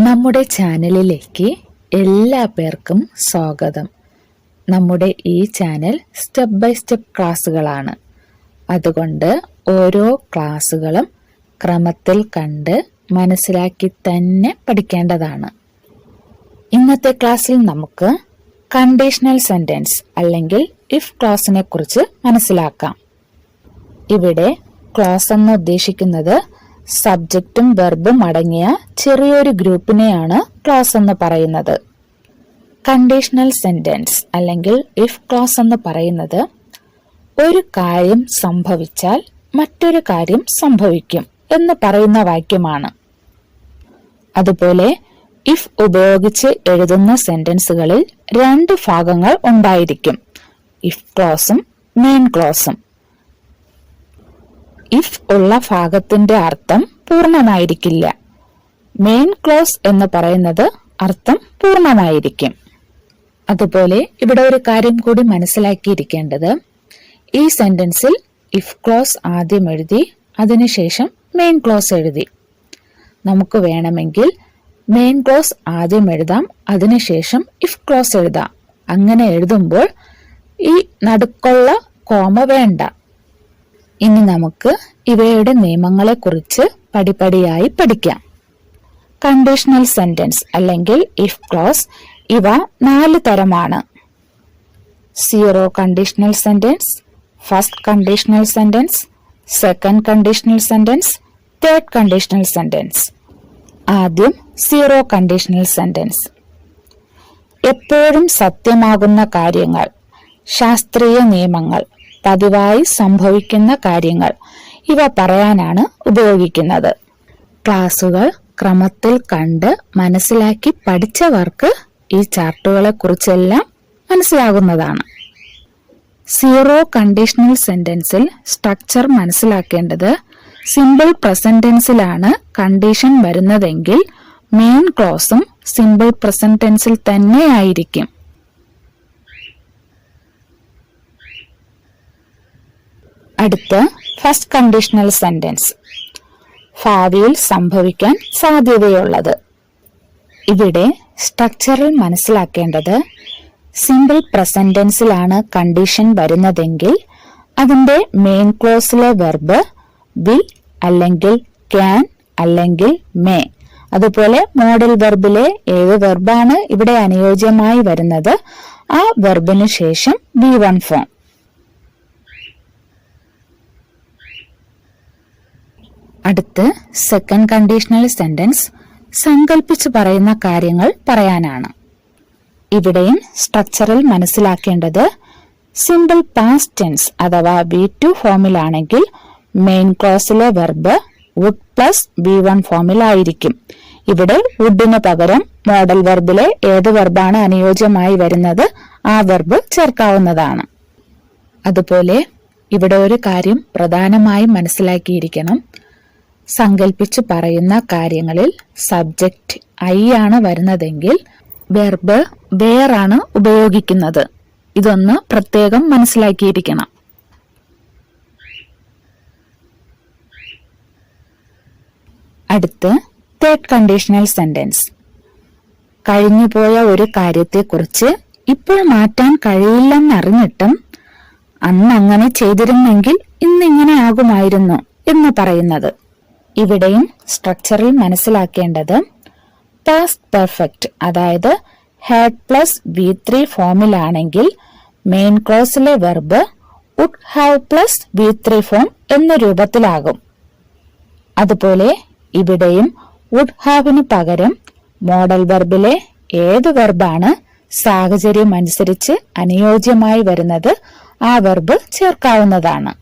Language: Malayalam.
നമ്മുടെ ചാനലിലേക്ക് എല്ലാ പേർക്കും സ്വാഗതം. നമ്മുടെ ഈ ചാനൽ സ്റ്റെപ്പ് ബൈ സ്റ്റെപ്പ് ക്ലാസ്സുകളാണ്. അതുകൊണ്ട് ഓരോ ക്ലാസ്സുകളും ക്രമത്തിൽ കണ്ട് മനസ്സിലാക്കി തന്നെ പഠിക്കേണ്ടതാണ്. ഇന്നത്തെ ക്ലാസ്സിൽ നമുക്ക് കണ്ടീഷണൽ സെന്റൻസ് അല്ലെങ്കിൽ ഇഫ് ക്ലോസിനെ കുറിച്ച് മനസ്സിലാക്കാം. ഇവിടെ ക്ലോസ് എന്ന് ഉദ്ദേശിക്കുന്നത് സബ്ജക്റ്റും വെർബും അടങ്ങിയ ചെറിയൊരു ഗ്രൂപ്പിനെയാണ് ക്ലോസ് എന്ന് പറയുന്നത്. കണ്ടീഷണൽ സെന്റൻസ് അല്ലെങ്കിൽ ഇഫ് ക്ലോസ് എന്ന് പറയുന്നത് ഒരു കാര്യം സംഭവിച്ചാൽ മറ്റൊരു കാര്യം സംഭവിക്കും എന്ന് പറയുന്ന വാക്യമാണ്. അതുപോലെ ഇഫ് ഉപയോഗിച്ച് എഴുതുന്ന സെന്റൻസുകളിൽ രണ്ട് ഭാഗങ്ങൾ ഉണ്ടായിരിക്കും. ഇഫ് ക്ലോസും മെയിൻ ക്ലോസും ഇഫ് ഉള്ള ഭാഗത്തിന്റെ അർത്ഥം പൂർണമായിരിക്കില്ല. മെയിൻ ക്ലോസ് എന്ന് പറയുന്നത് അർത്ഥം പൂർണമായിരിക്കും. അതുപോലെ ഇവിടെ ഒരു കാര്യം കൂടി മനസ്സിലാക്കിയിരിക്കേണ്ടത്. ഈ സെന്റൻസിൽ ഇഫ് ക്ലോസ് ആദ്യം എഴുതി അതിനുശേഷം മെയിൻ ക്ലോസ് എഴുതി. നമുക്ക് വേണമെങ്കിൽ മെയിൻ ക്ലോസ് ആദ്യം എഴുതാം അതിനുശേഷം ഇഫ് ക്ലോസ് എഴുതാം. അങ്ങനെ എഴുതുമ്പോൾ ഈ നടുക്കുള്ള കോമ വേണ്ട. ഇനി നമുക്ക് ഇവയുടെ നിയമങ്ങളെക്കുറിച്ച് പടിപടിയായി പഠിക്കാം. കണ്ടീഷണൽ സെന്റൻസ് അല്ലെങ്കിൽ ഇഫ് ക്ലോസ് ഇവ നാല് തരമാണ്. Zero conditional sentence first conditional sentence second conditional sentence third conditional sentence ആദ്യം സീറോ കണ്ടീഷണൽ സെന്റൻസ് എപ്പോഴും സത്യമാകുന്ന കാര്യങ്ങൾ ശാസ്ത്രീയ നിയമങ്ങൾ പതിവായി സംഭവിക്കുന്ന കാര്യങ്ങൾ. ഇവ പറയാനാണ് ഉപയോഗിക്കുന്നത്. ക്ലാസുകൾ ക്രമത്തിൽ കണ്ട് മനസ്സിലാക്കി പഠിച്ചവർക്ക് ഈ ചാർട്ടുകളെ കുറിച്ചെല്ലാം മനസ്സിലാകുന്നതാണ്. സീറോ കണ്ടീഷണൽ സെന്റൻസിൽ സ്ട്രക്ചർ മനസ്സിലാക്കേണ്ടത് സിമ്പിൾ പ്രസന്റൻസിലാണ് കണ്ടീഷൻ വരുന്നതെങ്കിൽ മെയിൻ ക്ലോസും സിമ്പിൾ പ്രസന്റൻസിൽ തന്നെയായിരിക്കും. അടുത്ത ഫസ്റ്റ് കണ്ടീഷണൽ സെന്റൻസ് ഭാവിയിൽ സംഭവിക്കാൻ സാധ്യതയുള്ളത്. ഇവിടെ സ്ട്രക്ചറിൽ മനസ്സിലാക്കേണ്ടത് സിമ്പിൾ പ്രസന്റൻസിലാണ് കണ്ടീഷൻ വരുന്നതെങ്കിൽ അതിന്റെ മെയിൻ ക്ലോസിലെ വെർബ് വിൽ അല്ലെങ്കിൽ ക്യാൻ അല്ലെങ്കിൽ മേ അതുപോലെ മോഡൽ വെർബിലെ ഏത് വെർബാണ് ഇവിടെ അനുയോജ്യമായി വരുന്നത്? ആ വെർബിന് ശേഷം ബി വൺ ഫോം അടുത്ത് സെക്കൻഡ് കണ്ടീഷണൽ സെന്റൻസ് സങ്കല്പിച്ചു പറയുന്ന കാര്യങ്ങൾ പറയാനാണ്. ഇവിടെയും സ്ട്രക്ചറിൽ മനസ്സിലാക്കേണ്ടത് സിമ്പിൾ പാസ്റ്റ് ടെൻസ് അഥവാ ബി ടു ഫോമിലാണെങ്കിൽ main ക്ലോസിലെ verb would plus V one ഫോമിലായിരിക്കും ഇവിടെ വുഡിന് പകരം മോഡൽ വെർബിലെ ഏത് വെർബാണ് അനുയോജ്യമായി വരുന്നത് ആ വെർബ് ചേർക്കാവുന്നതാണ്. അതുപോലെ ഇവിടെ ഒരു കാര്യം പ്രധാനമായും മനസ്സിലാക്കിയിരിക്കണം. സങ്കല്പിച്ചു പറയുന്ന കാര്യങ്ങളിൽ സബ്ജക്റ്റ് ഐ ആണ് വരുന്നതെങ്കിൽ വെർബ് വേർ ആണ് ഉപയോഗിക്കുന്നത്. ഇതൊന്ന് പ്രത്യേകം മനസ്സിലാക്കിയിരിക്കണം. അടുത്ത് തേർഡ് കണ്ടീഷണൽ സെന്റൻസ് കഴിഞ്ഞുപോയ ഒരു കാര്യത്തെക്കുറിച്ച് ഇപ്പോൾ മാറ്റാൻ കഴിയില്ലെന്നറിഞ്ഞിട്ടും അന്ന് അങ്ങനെ ചെയ്തിരുന്നെങ്കിൽ ഇന്നിങ്ങനെ ആകുമായിരുന്നു എന്ന് പറയുന്നത്. ഇവിടെയും സ്ട്രക്ചറിൽ മനസ്സിലാക്കേണ്ടത് പാസ്റ്റ് പെർഫെക്റ്റ് അതായത് ഹാഡ് പ്ലസ് വി ത്രീ ഫോമിലാണെങ്കിൽ main ക്ലോസിലെ verb would have plus V three form എന്ന രൂപത്തിലാകും. അതുപോലെ ഇവിടെയും വുഡ് ഹാവിന് പകരം മോഡൽ വെർബിലെ ഏത് വെർബാണ് സാഹചര്യം അനുസരിച്ച് അനുയോജ്യമായി വരുന്നത് ആ വെർബ് ചേർക്കാവുന്നതാണ്.